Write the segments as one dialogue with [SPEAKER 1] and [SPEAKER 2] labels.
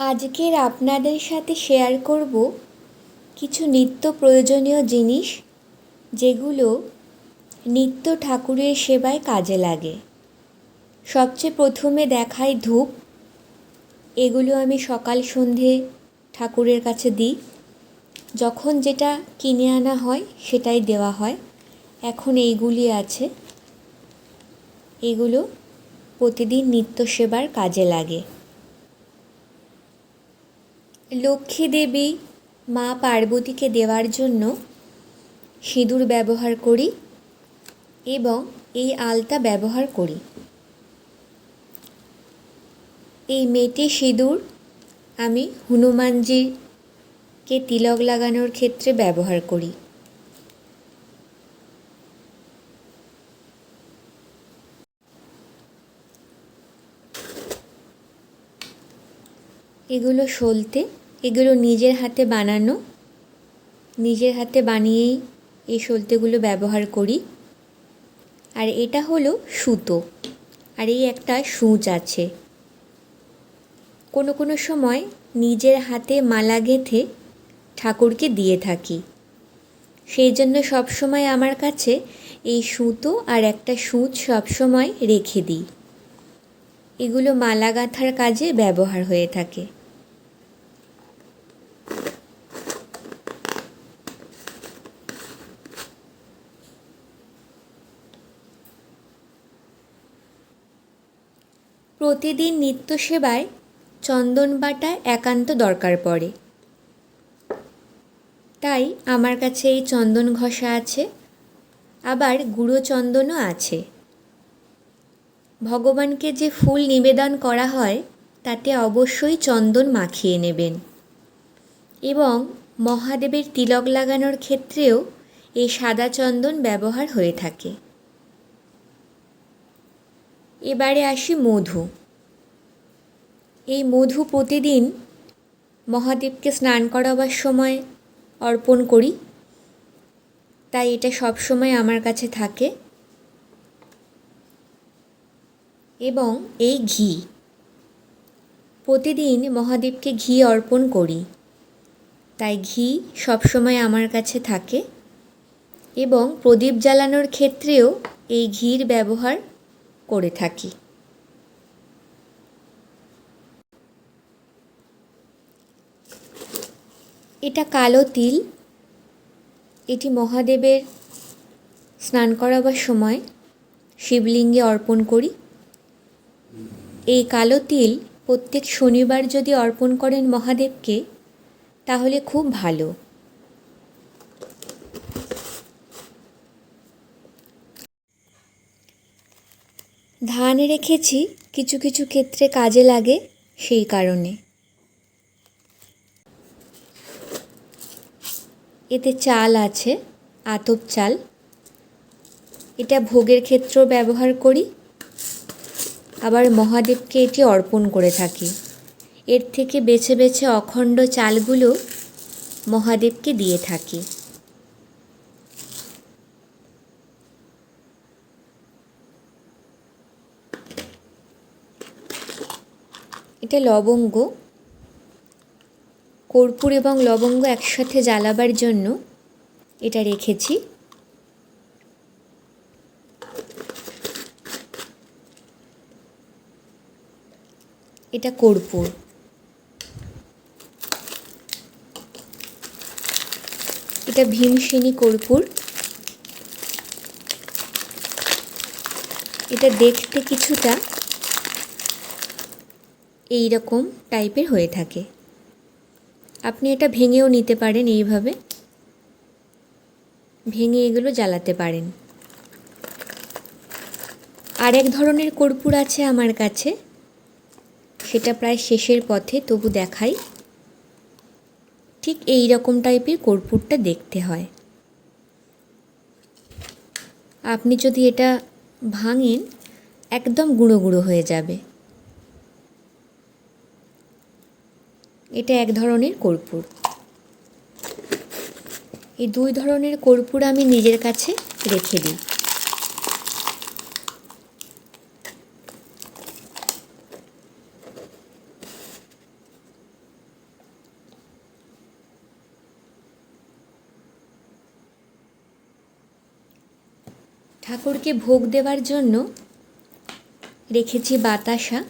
[SPEAKER 1] আজকের আপনাদের সাথে শেয়ার করব কিছু নিত্য প্রয়োজনীয় জিনিস যেগুলো নিত্য ঠাকুরের সেবায় কাজে লাগে। সবচেয়ে প্রথমে দেখাই ধূপ। এগুলো আমি সকাল সন্ধে ঠাকুরের কাছে দিই। যখন যেটা কিনে আনা হয় সেটাই দেওয়া হয়। এখন এইগুলি আছে। এগুলো প্রতিদিন নিত্য সেবার কাজে লাগে। লক্ষ্মী দেবী মা পার্বতীকে দেওয়ার জন্য সিঁদুর ব্যবহার করি এবং এই আলতা ব্যবহার করি। এই মেটে সিঁদুর আমি হনুমানজিকে তিলক লাগানোর ক্ষেত্রে ব্যবহার করি। এগুলো সলতে এগুলো নিজের হাতে বানানো। নিজের হাতে বানিয়েই এই সলতেগুলো ব্যবহার করি। আর এটা হলো সুতো। আর এই একটা সূচ আছে। কোনো কোনো সময় নিজের হাতে মালা গেঁথে ঠাকুরকে দিয়ে থাকি। সেই জন্য সবসময় আমার কাছে এই সুতো আর একটা সূচ সবসময় রেখে দিই। এগুলো মালা গাঁথার কাজে ব্যবহার হয়ে থাকে। প্রতিদিন নিত্য সেবায় চন্দন বাটা একান্ত দরকার পড়ে। তাই আমার কাছে এই চন্দন ঘষা আছে, আবার গুঁড়ো চন্দনও আছে। ভগবানকে যে ফুল নিবেদন করা হয়, তাতে অবশ্যই চন্দন মাখিয়ে নেবেন। এবং মহাদেবের তিলক লাগানোর ক্ষেত্রেও এই সাদা চন্দন ব্যবহার হয়ে থাকে। এবারে আসি মধু। এই মধু প্রতিদিন মহাদেবকে স্নান করাবার সময় অর্পণ করি। তাই এটা সব সময় আমার কাছে থাকে। এবং এই ঘি। প্রতিদিন মহাদেবকে ঘি অর্পণ করি। তাই ঘি সবসময় আমার কাছে থাকে। এবং প্রদীপ জ্বালানোর ক্ষেত্রেও এই ঘির ব্যবহার করে থাকি। এটা কালো তিল। এটি মহাদেবের স্নান করাবার সময় শিবলিঙ্গে অর্পণ করি। এই কালো তিল প্রত্যেক শনিবার যদি অর্পণ করেন মহাদেবকে, তাহলে খুব ভালো। ধান রেখেছি, কিছু কিছু ক্ষেত্রে কাজে লাগে সেই কারণে। এতে চাল আছে, আতপ চাল। এটা ভোগের ক্ষেত্রেও ব্যবহার করি। আবার মহাদেবকে এটি অর্পণ করে থাকি। এর থেকে বেছে বেছে অখণ্ড চালগুলো মহাদেবকে দিয়ে থাকি। এটা লবঙ্গ, কর্পূর এবং লবঙ্গ একসাথে জ্বালাবার জন্য এটা রেখেছি। এটা কর্পূর। এটা ভীমসেনী কর্পূর। এটা দেখতে কিছুটা এই রকম টাইপের হয়ে থাকে। আপনি এটা ভেঙেও নিতে পারেন এইভাবে। ভেঙে এগুলো জ্বালাতে পারেন। আর এক ধরনের কর্পূর আছে আমার কাছে। সেটা প্রায় শেষের পথে তবু দেখাই। ঠিক এই রকম টাইপের কর্পূরটা দেখতে হয়। আপনি যদি এটা ভাঙেন, একদম গুঁড়ো গুঁড়ো হয়ে যাবে। এটা এক ধরনের কর্পূর। এই দুই ধরনের কর্পূর আমি নিজের কাছে রেখে দিই। ঠাকুরকে ভোগ দেওয়ার জন্য রেখেছি বাতাসা।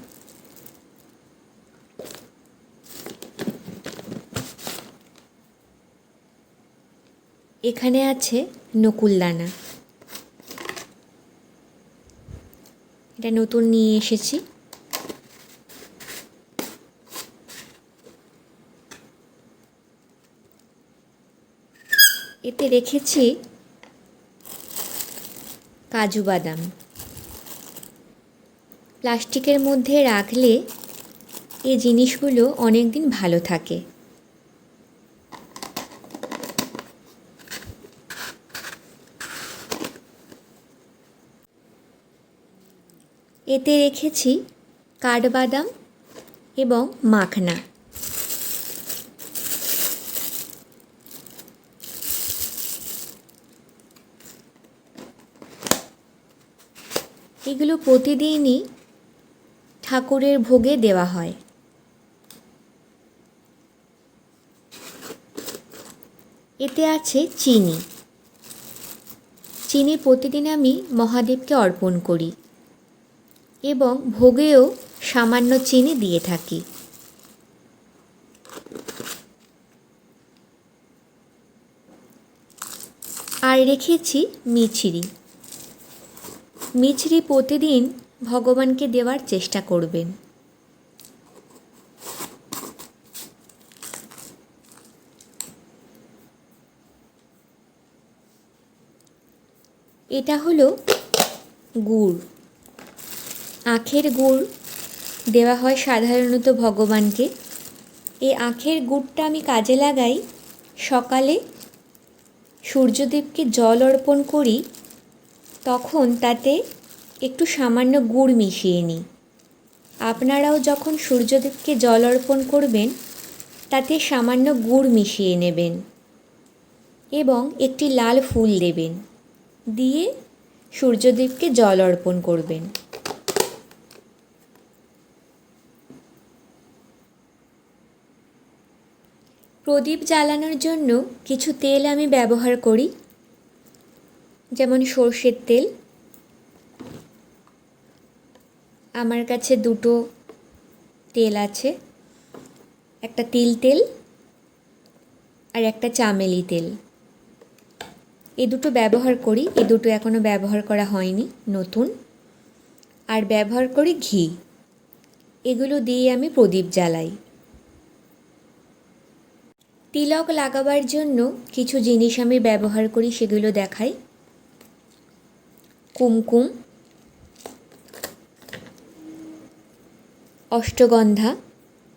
[SPEAKER 1] এখানে আছে নকুলদানা। এটা নতুন নিয়ে এসেছি। এতে রেখেছি কাজু বাদাম। প্লাস্টিকের মধ্যে রাখলে এই জিনিসগুলো অনেক দিন ভালো থাকে। এতে রেখেছি কাঠবাদাম এবং মাখনা। এগুলো প্রতিদিনই ঠাকুরের ভোগে দেওয়া হয়। এতে আছে চিনি। চিনি প্রতিদিন আমি মহাদেবকে অর্পণ করি। এবং ভোগেও সামান্য চিনি দিয়ে থাকি। আর রেখেছি মিছরি। মিছরি প্রতিদিন ভগবানকে দেওয়ার চেষ্টা করবেন। এটা হলো গুড়। আখের গুড় দেওয়া হয় সাধারণত ভগবানকে। এই আখের গুড়টা আমি কাজে লাগাই। সকালে সূর্যদেবকে জল অর্পণ করি, তখন তাতে একটু সামান্য গুড় মিশিয়ে নিই। আপনারাও যখন সূর্যদেবকে জল অর্পণ করবেন, তাতে সামান্য গুড় মিশিয়ে নেবেন এবং একটি লাল ফুল দেবেন। দিয়ে সূর্যদেবকে জল অর্পণ করবেন। প্রদীপ জ্বালানোর জন্য কিছু তেল আমি ব্যবহার করি। যেমন সর্ষের তেল। আমার কাছে দুটো তেল আছে। একটা তিল তেল আর একটা চামেলি তেল। এই দুটো ব্যবহার করি। এই দুটো এখনও ব্যবহার করা হয়নি, নতুন। আর ব্যবহার করি ঘি। এগুলো দিয়ে আমি প্রদীপ জ্বালাই। তিলক লাগাবার জন্য কিছু জিনিস আমি ব্যবহার করি, সেগুলো দেখাই। কুমকুম, অষ্টগন্ধা,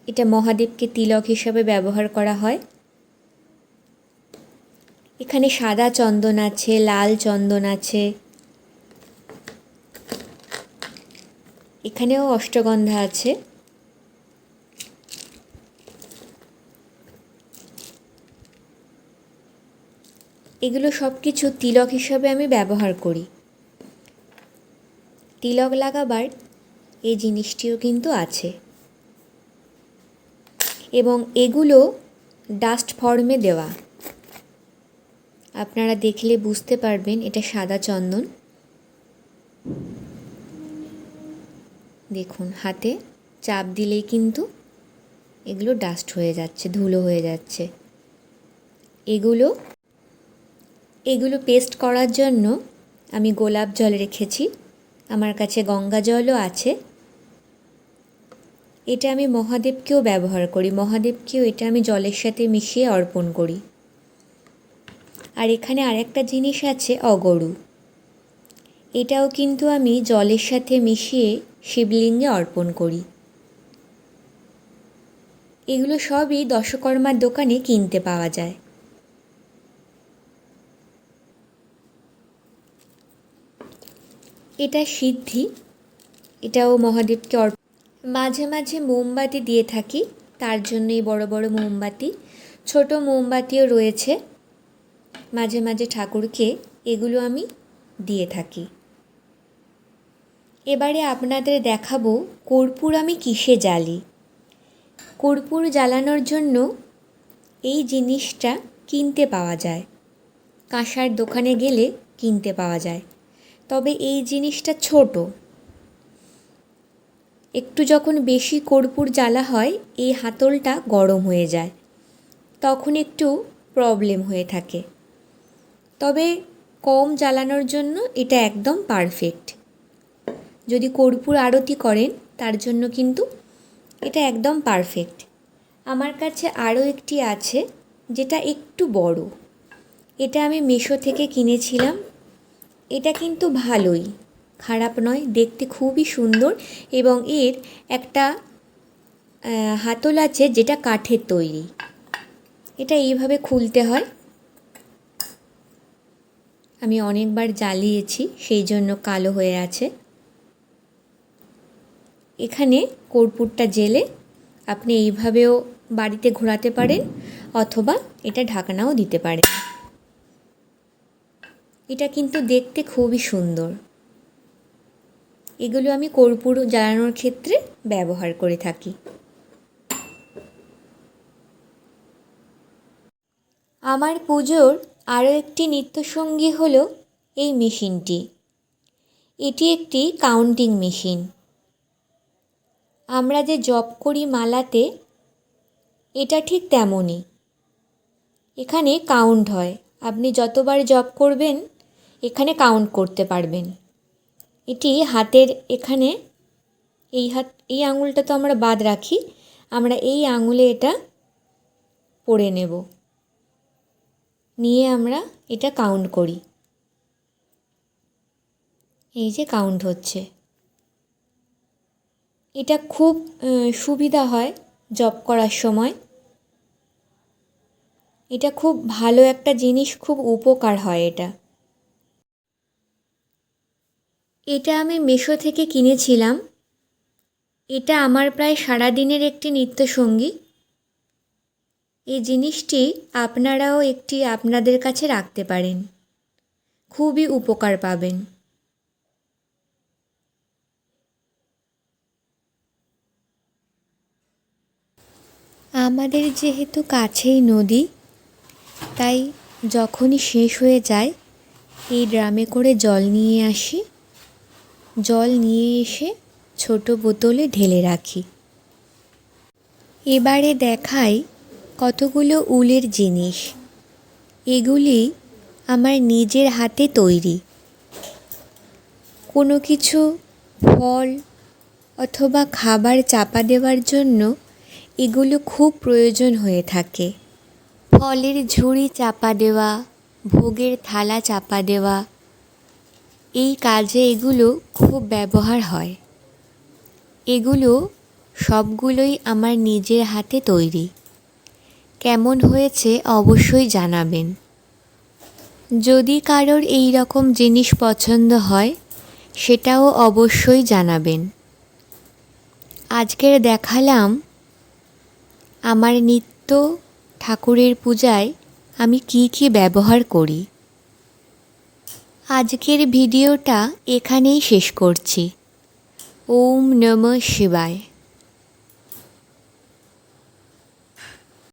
[SPEAKER 1] এটা মহাদেবকে তিলক হিসাবে ব্যবহার করা হয়। এখানে সাদা চন্দন আছে, লাল চন্দন আছে। এখানেও অষ্টগন্ধা আছে। এগুলো সব কিছু তিলক হিসাবে আমি ব্যবহার করি। তিলক লাগাবার এই জিনিসটিও কিন্তু আছে। এবং এগুলো ডাস্ট ফর্মে দেওয়া। আপনারা দেখলে বুঝতে পারবেন এটা সাদা চন্দন। দেখুন, হাতে চাপ দিলেই কিন্তু এগুলো ডাস্ট হয়ে যাচ্ছে, ধুলো হয়ে যাচ্ছে। এগুলো এগুলো পেস্ট করার জন্য আমি গোলাপ জল রেখেছি। আমার কাছে গঙ্গা জলও আছে। এটা আমি মহাদেবকেও ব্যবহার করি। মহাদেবকেও এটা আমি জলের সাথে মিশিয়ে অর্পণ করি। আর এখানে আরেকটা জিনিস আছে, অগরু। এটাও কিন্তু আমি জলের সাথে মিশিয়ে শিবলিঙ্গে অর্পণ করি। এগুলো সবই দশকর্মার দোকানে কিনতে পাওয়া যায়। এটা সিদ্ধি, এটাও মহাদেবকে অর্প মাঝে মাঝে মোমবাতি দিয়ে থাকি, তার জন্যই বড় বড় মোমবাতি। ছোট মোমবাতিও রয়েছে। মাঝে মাঝে ঠাকুরকে এগুলো আমি দিয়ে থাকি। এবারে আপনাদের দেখাবো কর্পূর আমি কিসে জ্বালি। কর্পূর জ্বালানোর জন্য এই জিনিসটা কিনতে পাওয়া যায়। কাঁসার দোকানে গেলে কিনতে পাওয়া যায়। তবে এই জিনিসটা ছোট। একটু যখন বেশি কর্পূর জ্বালা হয়, এই হাতলটা গরম হয়ে যায়। তখন একটু প্রবলেম হয়ে থাকে। তবে কম জ্বালানোর জন্য এটা একদম পারফেক্ট যদি কর্পূর আরতি করেন, তার জন্য কিন্তু এটা একদম পারফেক্ট আমার কাছে আরও একটি আছে, যেটা একটু বড়। এটা আমি মিশো থেকে কিনেছিলাম। এটা কিন্তু ভালোই। খারাপ নয়, দেখতে খুবই সুন্দর এবং এর একটা হাতল আছে যেটা কাঠের তৈরি। এটা এইভাবে খুলতে হয়। আমি অনেকবার জ্বালিয়েছি, সেই জন্য কালো হয়ে আছে। এখানে কর্পূরটা জেলে আপনি এইভাবেও বাড়িতে ঘোরাতে পারেন অথবা এটা ঢাকনাও দিতে পারেন। এটা কিন্তু দেখতে খুবই সুন্দর। এগুলো আমি কর্পূর জ্বালানোর ক্ষেত্রে ব্যবহার করে থাকি। আমার পুজোর আরও একটি নিত্যসঙ্গী হলো এই মেশিনটি। এটি একটি কাউন্টিং মেশিন। আমরা যে জব করি মালাতে, এটা ঠিক তেমনই। এখানে কাউন্ট হয়। আপনি যতবার জব করবেন এখানে কাউন্ট করতে পারবেন। এটি হাতের এখানে, এই হাত, এই আঙুলটা তো আমরা বাদ রাখি, আমরা এই আঙুলে এটা পরে নেব। নিয়ে আমরা এটা কাউন্ট করি। এই যে কাউন্ট হচ্ছে। এটা খুব সুবিধা হয় জব করার সময়। এটা খুব ভালো একটা জিনিস, খুব উপকার হয় এটা। এটা আমি মেশো থেকে কিনেছিলাম। এটা আমার প্রায় সারাদিনের একটি নিত্যসঙ্গী। এই জিনিসটি আপনারাও একটি আপনাদের কাছে রাখতে পারেন। খুবই উপকার পাবেন। আমাদের যেহেতু কাছেই নদী, তাই যখনই শেষ হয়ে যায়, এই ড্রামে করে জল নিয়ে আসি। জল নিয়ে এসে ছোট বোতলে ঢেলে রাখি। এবারে দেখাই কতগুলো উলের জিনিস। এগুলি আমার নিজের হাতে তৈরি। কোনো কিছু ফল অথবা খাবার চাপা দেওয়ার জন্য এগুলো খুব প্রয়োজন হয়ে থাকে। ফলের ঝুড়ি চাপা দেওয়া, ভোগের থালা চাপা দেওয়া এই কাজে এগুলো খুব ব্যবহার হয়। এগুলো সবগুলোই আমার নিজের হাতে তৈরি। কেমন হয়েছে অবশ্যই জানাবেন। যদি কারোর এই রকম জিনিস পছন্দ হয়, সেটাও অবশ্যই জানাবেন। আজকের দেখালাম আমার নিত্য ঠাকুরের পূজায় আমি কি কি ব্যবহার করি। আজকের ভিডিওটা এখানেই শেষ করছি। ওম নম শিবায়।